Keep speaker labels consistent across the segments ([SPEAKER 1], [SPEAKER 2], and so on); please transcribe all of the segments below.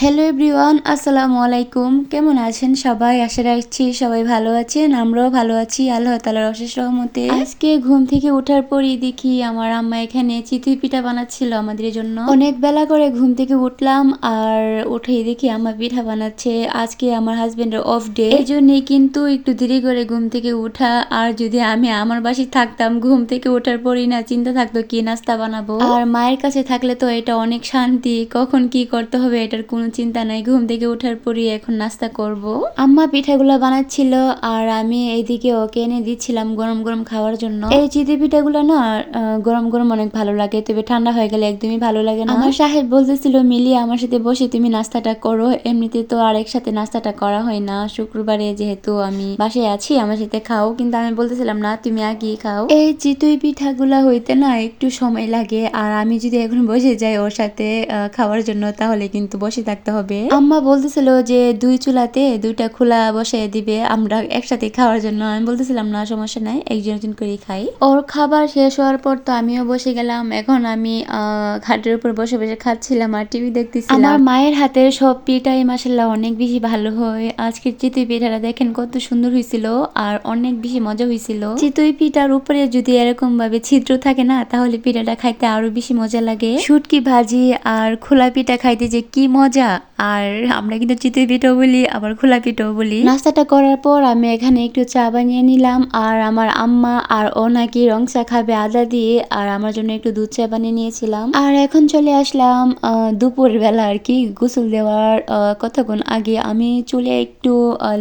[SPEAKER 1] Hello everyone আসসালামু আলাইকুম। কেমন আছেন সবাই? আশা রাখছি সবাই ভালো আছেন। আমরাও ভালো আছি, আল্লাহ তালার অশেষ রহমতে। আজকে ঘুম থেকে ওঠার পরই দেখি আমার আম্মা এখানে চিতই পিঠা বানাচ্ছিল আমাদের জন্য। অনেক বেলা করে ঘুম থেকে উঠলাম আর উঠেই দেখি আম্মা পিঠা বানাচ্ছে। আজকে আমার হাজবেন্ডের অফ ডে এই জন্যই কিন্তু একটু দেরি করে ঘুম থেকে উঠা। আর যদি আমি আমার বাসায় থাকতাম, ঘুম থেকে ওঠার পরই না চিন্তা থাকতো কি নাস্তা বানাবো। আর মায়ের কাছে থাকলে তো এটা অনেক শান্তি। কখন কি করতে হবে এটার কোনো চিন্তা নাই, ঘুম থেকে ওঠার পরই এখন নাস্তা করব। আম্মা পিঠাগুলো বানাচ্ছিল আর আমি এইদিকে ওকে এনে দিচ্ছিলাম গরম গরম খাওয়ার জন্য। এই চিতি পিঠাগুলো না গরম গরম অনেক ভালো লাগে, তবে ঠান্ডা হয়ে গেলে একদমই ভালো লাগে না। আমার সাহেব বলতেছিল, মিলি, আমার সাথে বসে তুমি নাস্তাটা করো। এমনিতে তো আর একসাথে নাস্তাটা করা হয় না। শুক্রবারে যেহেতু আমি বাসায় আছি, আমার সাথে খাও। কিন্তু আমি বলতেছিলাম, না, তুমি আগে খাও। এই চিতই পিঠাগুলা হইতে না একটু সময় লাগে, আর আমি যদি এখন বসে যাই ওর সাথে খাওয়ার জন্য, তাহলে কিন্তু বসে থাকতে হবে। আম্মা বলতেছিল যে দুই চুলাতে দুইটা খোলা বসিয়ে দিবে আমরা একসাথে খাওয়ার জন্য। আমি বলতেছিলাম না সমস্যা নাই একজন একজন করে খাই। ওর খাবার শেষ হওয়ার পর তো আমিও বসে গেলাম। এখন আমি আহ, খাটের উপর বসে বসে খাচ্ছিলাম আর টিভি দেখতেছিলাম। আমার মায়ের হাতের সব পিঠাই মাসাল্লাহ অনেক বেশি ভালো হয়। আজকের চিতই পিঠাটা দেখেন কত সুন্দর হয়েছিল আর অনেক বেশি মজা হয়েছিল চিতই পিঠার উপরে যদি এরকম ভাবে ছিদ্র থাকে না তাহলে পিঠাটা খাইতে আরও বেশি মজা লাগে। শুটকি ভাজি আর খোলা পিঠা খাইতে যে কি মজা! আর আমরা কিন্তু চিতই পিঠাও বলি, আবার খোলা পিঠাও বলি। নাস্তাটা করার পর আমি এখানে একটু চা বানিয়ে নিলাম, আর আমার আম্মা আর ও নাকি রং চা খাবে আদা দিয়ে, আর আমার জন্য একটু দুধ চা বানিয়ে নিয়েছিলাম। আর এখন চলে আসলাম দুপুর বেলা আর কি গোসল দেওয়ার কতক্ষণ আগে আমি চুলে একটু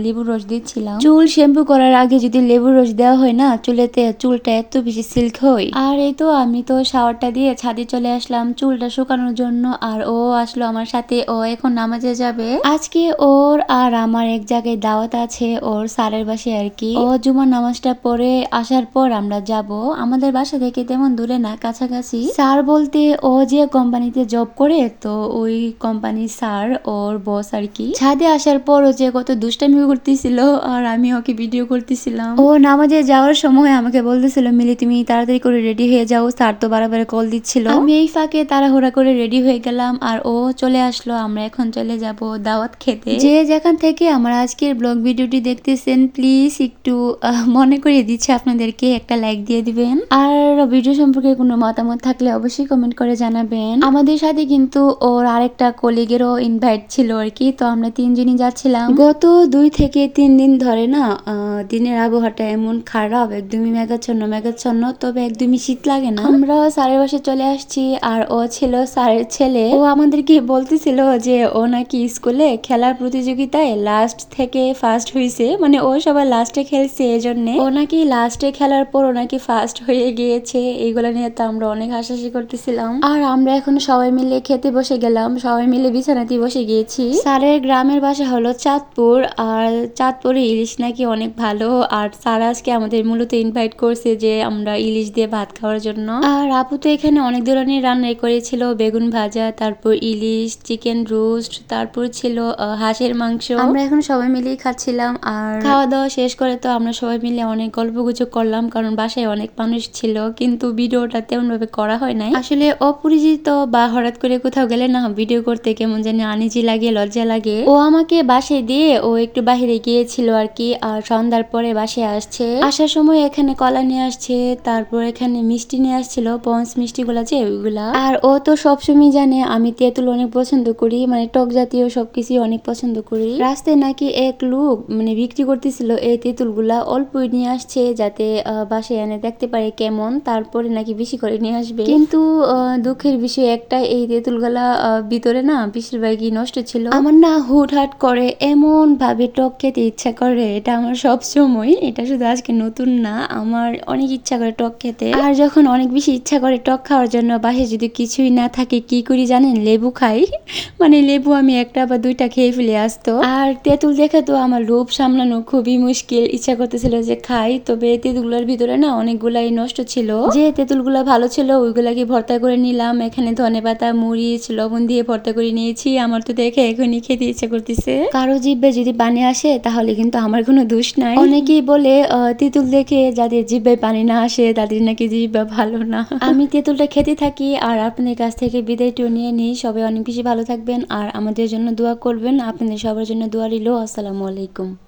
[SPEAKER 1] লেবুর রস দিচ্ছিলাম। চুল শ্যাম্পু করার আগে যদি লেবুর রস দেওয়া হয় না, চুলেতে চুলটা এত বেশি সিল্ক হয়। আর এই তো আমি তো শাওয়ারটা দিয়ে ছাদে চলে আসলাম, চুলটা শুকানোর জন্য, আর ও আসলো আমার সাথে, ও এখন নামাজে যাবে। আজকে ওর আর আমার এক জায়গায় দাওয়াত আছে, ওর স্যারের বাসায় আর কি। ও জুমার নামাজটা পরে আসার পর আমরা যাব। আমাদের বাসা থেকে তেমন দূরে না, কাছাকাছি। স্যার বলতে ও যে কোম্পানিতে জব করে, তো ওই কোম্পানির স্যার, ওর বস আর কি। ছাদে আসার পর ও যে কত দুষ্টামি করতেছিল, আর আমি ওকে ভিডিও করতেছিলাম। ও নামাজে যাওয়ার সময় আমাকে বলতেছিল, মিলি, তুমি তাড়াতাড়ি করে রেডি হয়ে যাও, স্যার তো বারবার কল দিচ্ছিল। আমি এই ফাঁকে তাড়াহুড়া করে রেডি হয়ে গেলাম, আর ও চলে আসলো, আমরা এখন চলে যাব দাওয়াত খেতে। যে যেখান থেকে আমার আজকের ব্লগ ভিডিওটি দেখতেছেন প্লিজ একটু মনে করিয়ে দিচ্ছে আপনাদেরকে একটা লাইক দিয়ে দিবেন। আর ভিডিও সম্পর্কে কোনো মতামত থাকলে অবশ্যই কমেন্ট করে জানাবেন। আমাদের সাথে কিন্তু ওর আরেকটা কলিগেরও ইনভাইট ছিল আর কি, তো আমরা তিনজনই যাচ্ছিলাম। গত দুই থেকে তিন দিন ধরে না দিনের আবহাওয়াটা এমন খারাপ, একদমই মেঘাচ্ছন্ন মেঘাচ্ছন্ন, তবে একদমই শীত লাগে না। আমরা স্যারের বাসে চলে আসছি আর ও ছিল স্যারের ছেলে। ও আমাদেরকে বলতেছিল যে ও নাকি স্কুলে খেলার প্রতিযোগিতায় লাস্ট থেকে ফার্স্ট হয়েছে মানে ও সবার লাস্টে খেলছে, এজন্য ও নাকি লাস্টে খেলার পর ও নাকি ফার্স্ট হয়ে গিয়েছে। এইগুলো নিয়ে তো আমরা অনেক হাসাহাসি করতেছিলাম। আর আমরা এখন সবাই মিলে খেতে বসে গেলাম। সবাই মিলে বিছানাতে বসে গিয়েছি। স্যারের গ্রামের বাসা হলো চাঁদপুর। আর চাঁদপুরে ইলিশ নাকি অনেক ভালো। আর স্যার আজকে আমাদের মূলত ইনভাইট করছে যে আমরা ইলিশ দিয়ে ভাত খাওয়ার জন্য। আর আপু তো এখানে অনেক ধরনের রান্নাই করেছিল। বেগুন ভাজা, তারপর ইলিশ চিকেন রোস্ট তারপর ছিল হাঁসের মাংস। আমরা এখন সবাই মিলেই খাচ্ছিলাম আর খাওয়া দাওয়া শেষ করে তো আমরা সবাই মিলে অনেক গল্প গুজব করলাম কারণ বাসায় অনেক মানুষ ছিল কিন্তু ভিডিওটা তেমন ভাবে করা হয় নাই। আসলে অপরিচিত বা হঠাৎ করে কোথাও গেলে না ভিডিও করতে কেমন জানি আনিজি লাগে লজ্জা লাগে। ও আমাকে বাসায় দিয়ে ও একটু বাইরে গিয়েছিল আর কি আর সন্ধ্যার পরে বাসায় আসছে। আসার সময় এখানে কলা নিয়ে আসছে তারপর এখানে মিষ্টি নিয়ে আসছিল পঞ্চ মিষ্টি গুলা যে ওইগুলা। আর ও তো সবসময় জানে আমি তেঁতুল অনেক পছন্দ করি মানে টক জাতীয় সবকিছু অনেক পছন্দ করি। রাস্তায় নাকি এক লোক মানে বিক্রি করতেছিল এই তেঁতুলগুলা অল্পই নিয়ে আসছে যাতে বাসায় এনে দেখতে পারে কেমন, তারপরে নাকি বেশি করে নিয়ে আসবে। কিন্তু দুঃখের বিষয় একটা, এই তেঁতুলগুলা ভিতরে না বেশিরভাগই নষ্ট ছিল। আমার না হুটহাট করে এমন ভাবে টক খেতে ইচ্ছা করে, এটা আমার সব সময়। এটা শুধু আজকে নতুন না, আমার অনেক ইচ্ছা করে টক খেতে। আর যখন অনেক বেশি ইচ্ছা করে টক খাওয়ার জন্য বাসায় যদি কিছুই না থাকে, কি করি জানেন? লেবু খাই। মানে লেবু আমি একটা বা দুইটা খেয়ে ফেলে আসতো আর তেঁতুল দেখে তো আমার লোভ সামলানো খুবই মুশকিল। ইচ্ছা করতেছিল যে খাই, তবে তেঁতুলগুলোর ভিতরে না অনেকগুলাই নষ্ট ছিল। যে তেঁতুলগুলা ভালো ছিল, ওইগুলাকে ভর্তা করে নিলাম। এখানে ধনে পাতা, মরিচ, লবণ দিয়ে ভর্তা করে নিয়েছি। আমার তো দেখে এখনই খেতে ইচ্ছা করতেছে। কারও জিভে যদি পানি আসে, তাহলে কিন্তু আমার কোনো দোষ নাই। অনেকেই বলে তেঁতুল দেখে যাদের জিভে পানি না আসে, তাদের নাকি জিভা ভালো না। আমি তেঁতুলটা খেতে থাকি, আর আপনাদের কাছ থেকে বিদায়টিও নিয়ে নিই। সবাই অনেক বেশি ভালো থাকবেন। আর আমাদের জন্য দোয়া করবেন। আপনাদের সবার জন্য দোয়া রইল। আসসালামু আলাইকুম।